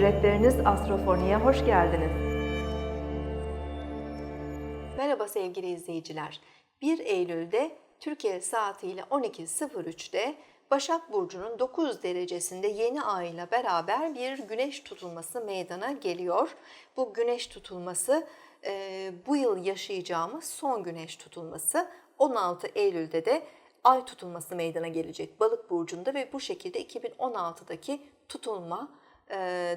Rehberiniz Astrofoni'ye hoş geldiniz. Merhaba sevgili izleyiciler. 1 Eylül'de Türkiye saatiyle 12.03'te Başak Burcu'nun 9 derecesinde yeni ay ile beraber bir güneş tutulması meydana geliyor. Bu güneş tutulması e, bu yıl yaşayacağımız son güneş tutulması. 16 Eylül'de de ay tutulması meydana gelecek Balık Burcu'nda ve bu şekilde 2016'daki tutulma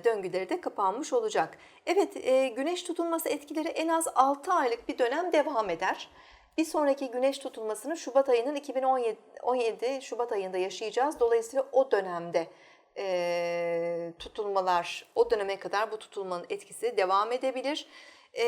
döngüleri de kapanmış olacak. Evet, e, güneş tutulması etkileri en az 6 aylık bir dönem devam eder. Bir sonraki güneş tutulmasını Şubat ayının 2017 17 Şubat ayında yaşayacağız. Dolayısıyla o dönemde e, tutulmalar, o döneme kadar bu tutulmanın etkisi devam edebilir. E,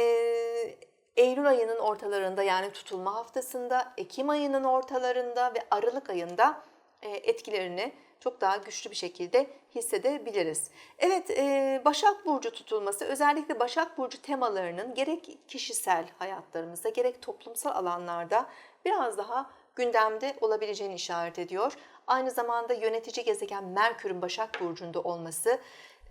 Eylül ayının ortalarında yani tutulma haftasında, Ekim ayının ortalarında ve Aralık ayında e, etkilerini çok daha güçlü bir şekilde hissedebiliriz. Evet, e, Başak Burcu tutulması özellikle Başak Burcu temalarının gerek kişisel hayatlarımızda gerek toplumsal alanlarda biraz daha gündemde olabileceğini işaret ediyor. Aynı zamanda yönetici gezegen Merkür'ün Başak Burcu'nda olması,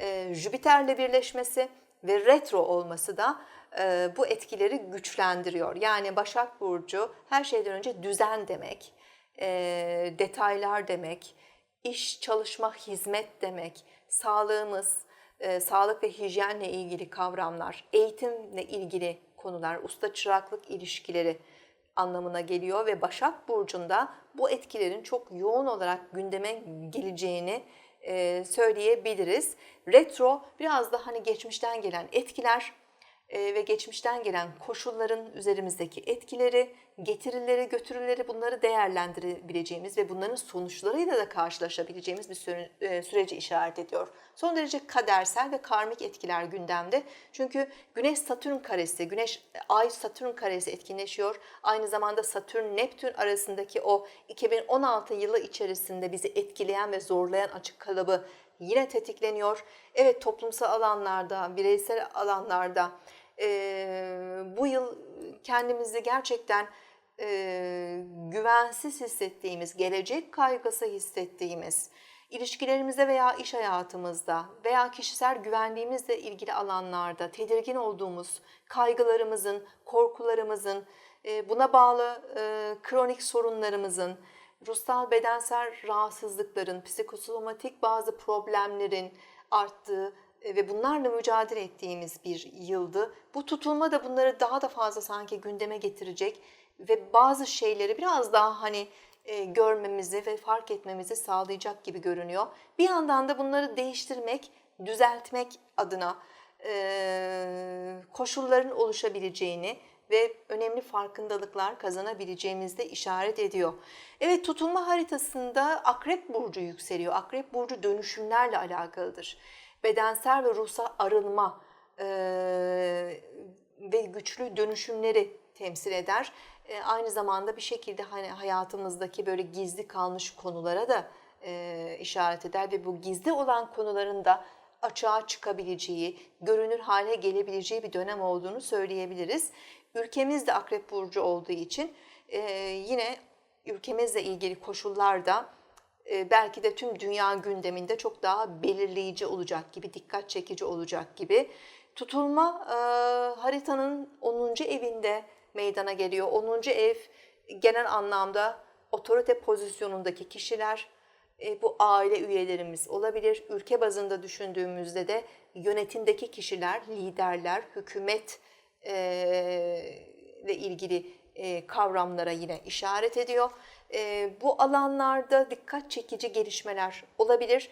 e, Jüpiter'le birleşmesi ve retro olması da e, bu etkileri güçlendiriyor. Yani Başak Burcu her şeyden önce düzen demek, detaylar demek, iş, çalışma, hizmet demek, sağlığımız, e, sağlık ve hijyenle ilgili kavramlar, eğitimle ilgili konular, usta çıraklık ilişkileri anlamına geliyor ve Başak Burcu'nda bu etkilerin çok yoğun olarak gündeme geleceğini e, söyleyebiliriz. Retro biraz da hani geçmişten gelen etkiler e, ve geçmişten gelen koşulların üzerimizdeki etkileri, getirileri, götürüleri bunları değerlendirebileceğimiz ve bunların sonuçlarıyla da karşılaşabileceğimiz bir e, süreci işaret ediyor. Son derece kadersel ve karmik etkiler gündemde. Çünkü Güneş Satürn karesi, Güneş Ay Satürn karesi etkinleşiyor. Aynı zamanda Satürn Neptün arasındaki o 2016 yılı içerisinde bizi etkileyen ve zorlayan açık kalıbı yine tetikleniyor. Evet toplumsal alanlarda, bireysel alanlarda e, bu yıl kendimizi gerçekten e, güvensiz hissettiğimiz, gelecek kaygısı hissettiğimiz, ilişkilerimizde veya iş hayatımızda veya kişisel güvenliğimizle ilgili alanlarda tedirgin olduğumuz kaygılarımızın, korkularımızın, e, buna bağlı e, kronik sorunlarımızın, ruhsal bedensel rahatsızlıkların, psikosomatik bazı problemlerin arttığı ve bunlarla mücadele ettiğimiz bir yıldı. Bu tutulma da bunları daha da fazla sanki gündeme getirecek ve bazı şeyleri biraz daha hani e, görmemizi ve fark etmemizi sağlayacak gibi görünüyor. Bir yandan da bunları değiştirmek, düzeltmek adına e, koşulların oluşabileceğini ve önemli farkındalıklar kazanabileceğimizi de işaret ediyor. Evet tutulma haritasında Akrep Burcu yükseliyor. Akrep Burcu dönüşümlerle alakalıdır. Bedensel ve ruhsal arınma e, ve güçlü dönüşümleri temsil eder. E, aynı zamanda bir şekilde hani hayatımızdaki böyle gizli kalmış konulara da e, işaret eder ve bu gizli olan konuların da açığa çıkabileceği, görünür hale gelebileceği bir dönem olduğunu söyleyebiliriz. Ülkemiz de Akrep Burcu olduğu için e, yine ülkemizle ilgili koşullarda e, belki de tüm dünya gündeminde çok daha belirleyici olacak gibi, dikkat çekici olacak gibi. Tutulma e, haritanın 10. evinde meydana geliyor. 10. ev genel anlamda otorite pozisyonundaki kişiler, e, bu aile üyelerimiz olabilir. Ülke bazında düşündüğümüzde de yönetimdeki kişiler, liderler, hükümet e, ile ilgili e, kavramlara yine işaret ediyor. Bu alanlarda dikkat çekici gelişmeler olabilir.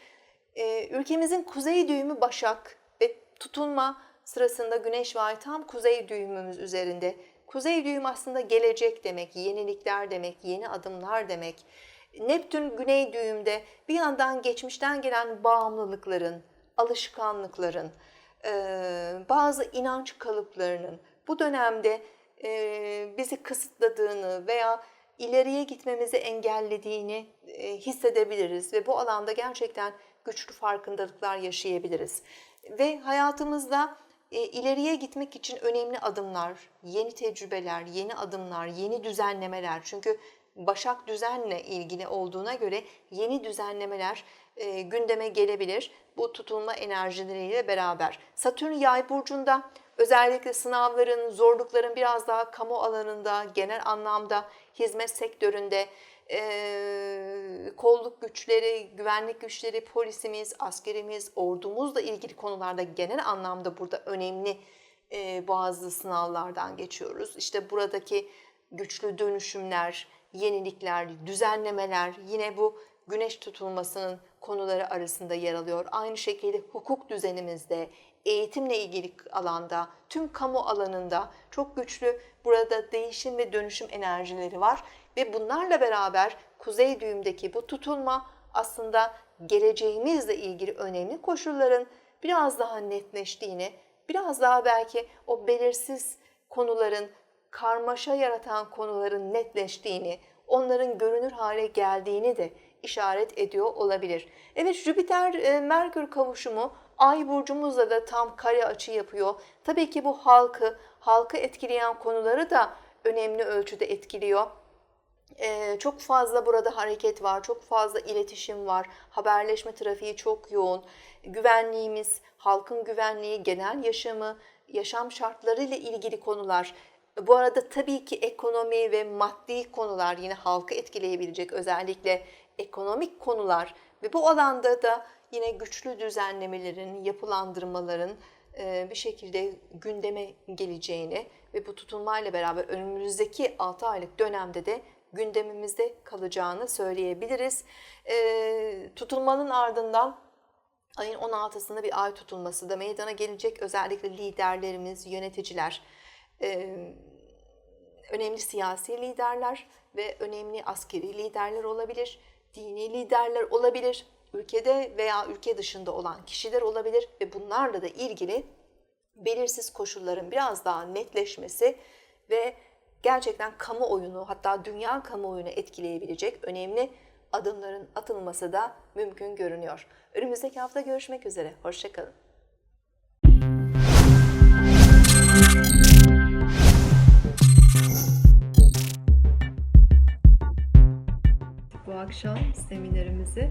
Ülkemizin kuzey düğümü Başak ve tutulma sırasında Güneş ve Ay tam kuzey düğümümüz üzerinde. Kuzey düğüm aslında gelecek demek, yenilikler demek, yeni adımlar demek. Neptün güney düğümde bir yandan geçmişten gelen bağımlılıkların, alışkanlıkların, bazı inanç kalıplarının bu dönemde bizi kısıtladığını veya ileriye gitmemizi engellediğini hissedebiliriz ve bu alanda gerçekten güçlü farkındalıklar yaşayabiliriz. Ve hayatımızda e, ileriye gitmek için önemli adımlar, yeni tecrübeler, yeni adımlar, yeni düzenlemeler. Çünkü Başak düzenle ilgili olduğuna göre yeni düzenlemeler e, gündeme gelebilir. Bu tutulma enerjileriyle beraber. Satürn yay burcunda özellikle sınavların, zorlukların biraz daha kamu alanında, genel anlamda hizmet sektöründe e, kolluk güçleri, güvenlik güçleri, polisimiz, askerimiz, ordumuzla ilgili konularda genel anlamda burada önemli e, bazı sınavlardan geçiyoruz. İşte buradaki güçlü dönüşümler, yenilikler, düzenlemeler yine bu güneş tutulmasının konuları arasında yer alıyor. Aynı şekilde hukuk düzenimizde, eğitimle ilgili alanda, tüm kamu alanında çok güçlü burada değişim ve dönüşüm enerjileri var ve bunlarla beraber kuzey düğümdeki bu tutulma aslında geleceğimizle ilgili önemli koşulların biraz daha netleştiğini, biraz daha belki o belirsiz konuların, karmaşa yaratan konuların netleştiğini, onların görünür hale geldiğini de işaret ediyor olabilir. Evet Jüpiter-Merkür kavuşumu Ay burcumuzla da tam kare açı yapıyor. Tabii ki bu halkı, halkı etkileyen konuları da önemli ölçüde etkiliyor. Ee, çok fazla burada hareket var, çok fazla iletişim var, haberleşme trafiği çok yoğun. Güvenliğimiz, halkın güvenliği, genel yaşamı, yaşam şartları ile ilgili konular. Bu arada tabii ki ekonomi ve maddi konular yine halkı etkileyebilecek özellikle ekonomik konular ve bu alanda da yine güçlü düzenlemelerin, yapılandırmaların e, bir şekilde gündeme geleceğini ve bu tutulmayla beraber önümüzdeki 6 aylık dönemde de gündemimizde kalacağını söyleyebiliriz. E, tutulmanın ardından ayın 16'sında bir ay tutulması da meydana gelecek. Özellikle liderlerimiz, yöneticiler, e, önemli siyasi liderler ve önemli askeri liderler olabilir, dini liderler olabilir, ülkede veya ülke dışında olan kişiler olabilir ve bunlarla da ilgili belirsiz koşulların biraz daha netleşmesi ve gerçekten kamuoyunu hatta dünya kamuoyunu etkileyebilecek önemli adımların atılması da mümkün görünüyor. Önümüzdeki hafta görüşmek üzere. Hoşçakalın. Bu akşam seminerimizi